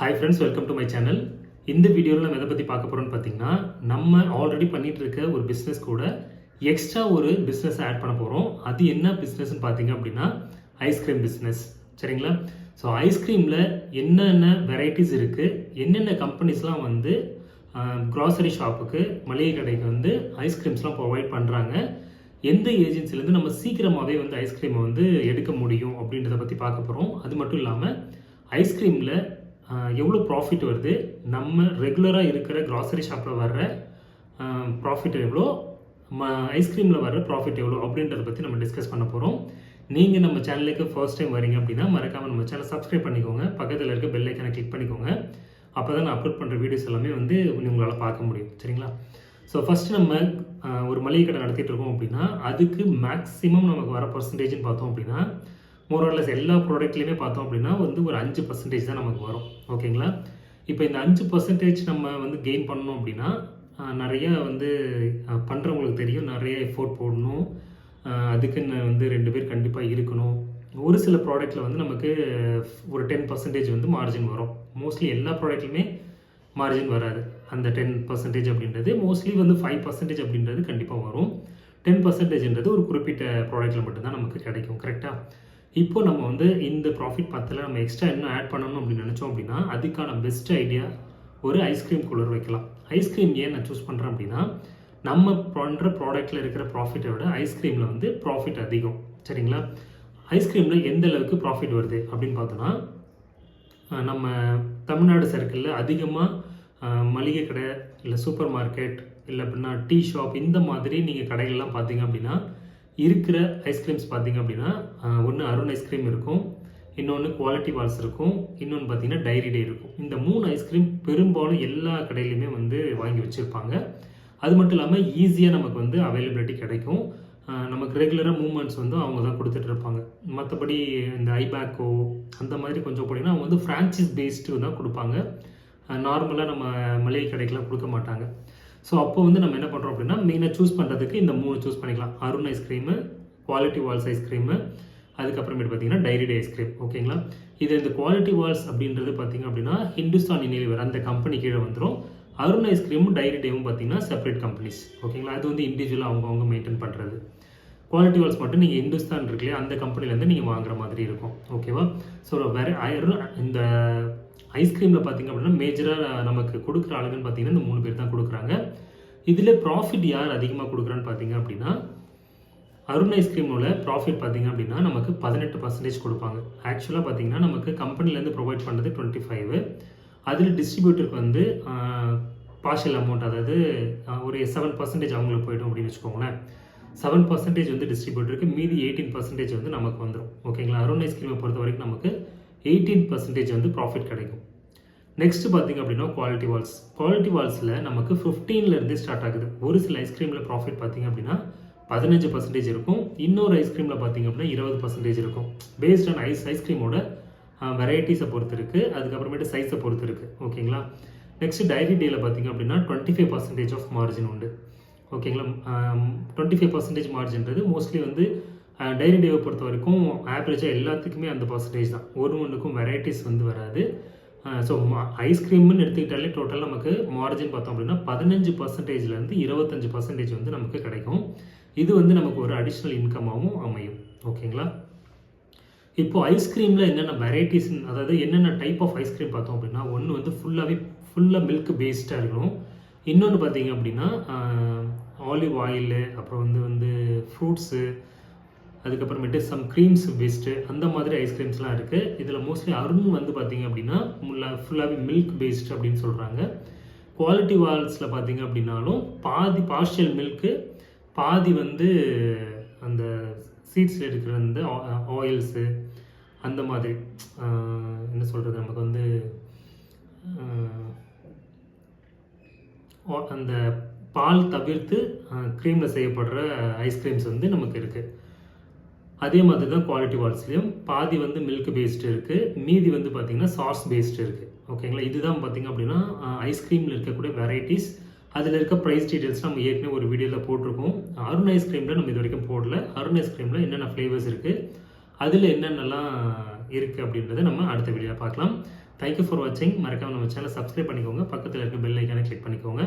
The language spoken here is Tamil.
Hi friends welcome to my channel இந்த வீடியோவில் நம்ம எதை பற்றி பார்க்க போகிறோம்னு பார்த்தீங்கன்னா நம்ம ஆல்ரெடி பண்ணிட்டு இருக்க ஒரு பிஸ்னஸ் கூட எக்ஸ்ட்ரா ஒரு பிஸ்னஸ் ஆட் பண்ண போகிறோம் அது என்ன பிஸ்னஸ்ன்னு பார்த்தீங்க அப்படின்னா ஐஸ்கிரீம் பிஸ்னஸ் சரிங்களா? ஸோ ஐஸ்கிரீமில் என்னென்ன வெரைட்டிஸ் இருக்குது என்னென்ன கம்பெனிஸ்லாம் வந்து க்ராசரி ஷாப்புக்கு மளிகை கடைக்கு வந்து ஐஸ்கிரீம்ஸ்லாம் ப்ரொவைட் பண்ணுறாங்க எந்த ஏஜென்சிலேருந்து நம்ம சீக்கிரமாகவே வந்து ஐஸ்கிரீமை வந்து எடுக்க முடியும் அப்படின்றத பற்றி பார்க்க போகிறோம் அது மட்டும் இல்லாமல் ஐஸ்கிரீமில் எவ்வளோ ப்ராஃபிட் வருது? நம்ம ரெகுலராக இருக்கிற க்ராசரி ஷாப்பில் வர்ற ப்ராஃபிட் எவ்வளோ ம ஐஸ்கிரீமில் வர்ற ப்ராஃபிட் எவ்வளோ அப்படின்றத பற்றி நம்ம டிஸ்கஸ் பண்ண போகிறோம் நீங்கள் நம்ம சேனலுக்கு ஃபர்ஸ்ட் டைம் வரீங்க அப்படின்னா மறக்காமல் நம்ம சேனல் சப்ஸ்கிரைப் பண்ணிக்கோங்க. பக்கத்தில் இருக்க பெல் ஐக்கனை கிளிக் பண்ணிக்கோங்க. அப்போ தான் நான் அப்லோட் பண்ணுற வீடியோஸ் எல்லாமே வந்து உங்களால் பார்க்க முடியும். சரிங்களா? ஸோ ஃபஸ்ட்டு நம்ம ஒரு மளிகை கடை நடத்திட்டு இருக்கோம் அப்படின்னா அதுக்கு மேக்ஸிமம் நமக்கு வர பர்சன்டேஜ்னு பார்த்தோம் அப்படின்னா மோரலஸ் எல்லா ப்ராடக்ட்லையுமே பார்த்தோம் அப்படின்னா வந்து ஒரு அஞ்சு பர்சன்டேஜ் தான் நமக்கு வரும். ஓகேங்களா இப்போ இந்த அஞ்சு பர்சன்டேஜ் நம்ம வந்து கெயின் பண்ணணும் அப்படின்னா நிறையா வந்து பண்ணுறவங்களுக்கு தெரியும். நிறைய எஃபோர்ட் போடணும். அதுக்குன்னு வந்து ரெண்டு பேர் கண்டிப்பாக இருக்கணும். ஒரு சில ப்ராடக்ட்டில் வந்து நமக்கு ஒரு டென் பர்சன்டேஜ் வந்து மார்ஜின் வரும். மோஸ்ட்லி எல்லா ப்ராடக்ட்லையுமே மார்ஜின் வராது. அந்த டென் பர்சன்டேஜ் அப்படின்றது மோஸ்ட்லி வந்து ஃபைவ் பர்சன்டேஜ் அப்படின்றது கண்டிப்பாக வரும். டென் பர்சன்டேஜ்ன்றது ஒரு குறிப்பிட்ட ப்ராடக்ட்டில் மட்டும்தான் நமக்கு கிடைக்கும். கரெக்டாக இப்போ நம்ம வந்து இந்த ப்ராஃபிட் பத்தில் நம்ம எக்ஸ்ட்ரா என்ன ஆட் பண்ணணும் அப்படின்னு நினச்சோம் அப்படின்னா அதுக்கான பெஸ்ட் ஐடியா ஒரு ஐஸ்கிரீம் கூலர் வைக்கலாம். ஐஸ்கிரீம் ஏன் நான் சூஸ் பண்ணுறேன் அப்படின்னா நம்ம பண்ணுற ப்ராடக்ட்டில் இருக்கிற ப்ராஃபிட்டை விட ஐஸ்கிரீமில் வந்து ப்ராஃபிட் அதிகம். சரிங்களா? ஐஸ்கிரீமில் எந்த அளவுக்கு ப்ராஃபிட் வருது அப்படின்னு பார்த்தோன்னா நம்ம தமிழ்நாடு சர்க்கிளில் அதிகமாக மளிகை கடை இல்லை சூப்பர் மார்க்கெட் இல்லை அப்படின்னா டீ ஷாப் இந்த மாதிரி நீங்கள் கடைகள்லாம் பார்த்தீங்க அப்படின்னா இருக்கிற ஐஸ்கிரீம்ஸ் பார்த்தீங்க அப்படின்னா ஒன்று அருண் ஐஸ்கிரீம் இருக்கும் இன்னொன்று குவாலிட்டி வால்ஸ் இருக்கும் இன்னொன்று பார்த்தீங்கன்னா டைரி டே இருக்கும். இந்த மூணு ஐஸ்கிரீம் பெரும்பாலும் எல்லா கடையிலையுமே வந்து வாங்கி வச்சுருப்பாங்க. அது மட்டும் இல்லாமல் ஈஸியாக நமக்கு வந்து அவைலபிலிட்டி கிடைக்கும். நமக்கு ரெகுலராக மூமெண்ட்ஸ் வந்து அவங்க தான் கொடுத்துட்டு இருப்பாங்க. மற்றபடி இந்த ஐபேக்கோ அந்த மாதிரி கொஞ்சம் போனீங்கன்னா அவங்க வந்து ஃப்ரான்ச்சைஸ் பேஸ்டு தான் கொடுப்பாங்க. நார்மலாக நம்ம மளிகை கடைக்கெலாம் கொடுக்க மாட்டாங்க. ஸோ அப்போ வந்து நம்ம என்ன பண்ணுறோம் அப்படின்னா மெயினாக சூஸ் பண்ணுறதுக்கு இந்த மூணு சூஸ் பண்ணிக்கலாம். Arun ice cream Kwality Wall's ice cream அதுக்கப்புறமேட்டு பார்த்தீங்கன்னா டைரி டே ஐஸ்கிரீம் ஓகேங்களா இது இந்த குவாலிட்டி வால்ஸ் அப்படின்றது பார்த்தீங்க அப்படின்னா ஹிந்துஸ்தான் யூனிலிவர் அந்த கம்பெனி கீழே வந்துடும் அருண் ஐஸ்கிரீமும் டைரி டேவும் பார்த்தீங்கன்னா செப்பரேட் கம்பெனிஸ் ஓகேங்களா அது வந்து இண்டிவிஜுவலாக அவங்கவுங்க மெயின்டைன் பண்ணுறது குவாலிட்டி வால்ஸ் மட்டும் நீங்கள் இந்துஸ்தான் இருக்குல்லையா? அந்த கம்பெனிலேருந்து நீங்கள் வாங்குற மாதிரி இருக்கும். ஓகேவா ஸோ வேறு அருண் இந்த ஐஸ்கிரீமில் பார்த்தீங்க அப்படின்னா மேஜராக நமக்கு கொடுக்குற ஆளுங்கன்னு பார்த்தீங்கன்னா இந்த மூணு பேர் தான் கொடுக்குறாங்க. இதில் ப்ராஃபிட் யார் அதிகமாக கொடுக்குறான்னு பார்த்தீங்க அப்படின்னா அருண் ஐஸ்கிரீமோட ப்ராஃபிட் பார்த்தீங்க அப்படின்னா நமக்கு பதினெட்டு பர்சன்டேஜ் கொடுப்பாங்க. ஆக்சுவலாக பார்த்தீங்கன்னா நமக்கு கம்பெனிலேருந்து ப்ரொவைட் பண்ணுறது டுவெண்ட்டி ஃபைவ் அதில் டிஸ்ட்ரிபியூட்டருக்கு வந்து பார்ஷியல் அமௌண்ட் அதாவது ஒரு செவன் பர்சன்டேஜ் அவங்களுக்கு போய்டும் அப்படின்னு வச்சுக்கோங்களேன். செவன் பர்சன்டேஜ் வந்து டிஸ்ட்ரிபியூட்டருக்கு மீதி எயிட்டீன் பர்சன்டேஜ் வந்து நமக்கு வந்துடும் ஓகேங்களா? அருண் ஐஸ்கிரீமை பொறுத்த வரைக்கும் நமக்கு எயிட்டீன் பர்சன்டேஜ் வந்து ப்ராஃபிட் கிடைக்கும். நெக்ஸ்ட் பார்த்தீங்க அப்படின்னா குவாலிட்டி வால்ஸ் குவாலிட்டி வால்ஸில் நமக்கு ஃபிஃப்டீன்லேருந்து ஸ்டார்ட் ஆகுது. ஒரு சில ஐஸ்கிரீமில் ப்ராஃபிட் பார்த்தீங்க அப்படின்னா பதினஞ்சு பர்சன்டேஜ் இருக்கும். இன்னொரு ஐஸ்கிரீமில் பார்த்தீங்க அப்படின்னா இருபது பர்சன்டேஜ் இருக்கும். பேஸ்ட் ஆன் ஐஸ் ஐஸ்கிரீமோட வெரைட்டிஸை பொறுத்து இருக்குது அதுக்கப்புறமேட்டு சைஸை பொறுத்து இருக்குது ஓகேங்களா? நெக்ஸ்ட் டைரி டேயில் பார்த்தீங்க அப்படின்னா twenty five percentage of margin உண்டு. ஓகேங்களா டுவெண்ட்டி ஃபைவ் பர்சன்டேஜ் மார்ஜின்றது மோஸ்ட்லி வந்து டைரி டேவை பொறுத்த வரைக்கும் ஆவரேஜாக எல்லாத்துக்குமே அந்த பர்சன்டேஜ் தான். ஒரு ஒன்றுக்கும் வெரைட்டிஸ் வந்து வராது. ஸோ ஐஸ்கிரீம்னு எடுத்துக்கிட்டாலே டோட்டல் நமக்கு மார்ஜின் பார்த்தோம் அப்படின்னா பதினஞ்சு பர்சன்டேஜ்லேருந்து இருபத்தஞ்சு பர்சன்டேஜ் வந்து நமக்கு கிடைக்கும். இது வந்து நமக்கு ஒரு அடிஷ்னல் இன்கமாகவும் அமையும். ஓகேங்களா இப்போ ஐஸ்கிரீமில் என்னென்ன வெரைட்டிஸ் அதாவது என்னென்ன டைப் ஆஃப் ஐஸ்கிரீம் பார்த்தோம் அப்படின்னா ஒன்று வந்து ஃபுல்லாகவே ஃபுல்லாக மில்க் பேஸ்டாக இருக்கணும். இன்னொன்று பார்த்தீங்க அப்படின்னா ஆலிவ் ஆயிலு அப்புறம் வந்து வந்து ஃப்ரூட்ஸு அதுக்கப்புறமேட்டு சம் க்ரீம்ஸ் பேஸ்டு அந்த மாதிரி ஐஸ்கிரீம்ஸ்லாம் இருக்குது இதில் மோஸ்ட்லி அருண் வந்து பார்த்தீங்க அப்படின்னா ஃபுல்லாகவே மில்க் பேஸ்டு அப்படின்னு சொல்கிறாங்க குவாலிட்டி வால்ஸில் பார்த்தீங்க அப்படின்னாலும் பாதி பார்ஷியல் மில்க்கு பாதி வந்து அந்த சீட்ஸில் இருக்கிற அந்த ஆயில்ஸு அந்த மாதிரி. என்ன சொல்கிறது நமக்கு வந்து அந்த பால் தவிர்த்து க்ரீமில் செய்யப்படுற ஐஸ்கிரீம்ஸ் வந்து நமக்கு இருக்குது அதே மாதிரி தான் குவாலிட்டி வால்ஸ்லேயும் பாதி வந்து மில்க் பேஸ்டு இருக்குது மீதி வந்து பார்த்திங்கன்னா சாஸ் பேஸ்டு இருக்குது ஓகேங்களா இதுதான் பார்த்திங்க அப்படின்னா ஐஸ்கிரீமில் இருக்கக்கூடிய வெரைட்டிஸ் அதில் இருக்க ப்ரைஸ் டீட்டெயில்ஸ் நம்ம ஏற்கனவே ஒரு வீடியோவில் போட்டிருக்கோம். அருண் ஐஸ்கிரீமில் நம்ம இது வரைக்கும் போடல. அருண் ஐஸ்கிரீமில் என்னென்ன ஃப்ளேவர்ஸ் இருக்குது அதில் என்னென்னலாம் இருக்குது அப்படின்றத நம்ம அடுத்த வீடியோவில் பார்க்கலாம். தேங்க்யூ ஃபார் வாட்சிங் மறக்காம நம்ம சேனல் சப்ஸ்கிரைப் பண்ணிக்கோங்க. பக்கத்தில் இருக்க பெல் ஐக்கானை கிளிக் பண்ணிக்கோங்க.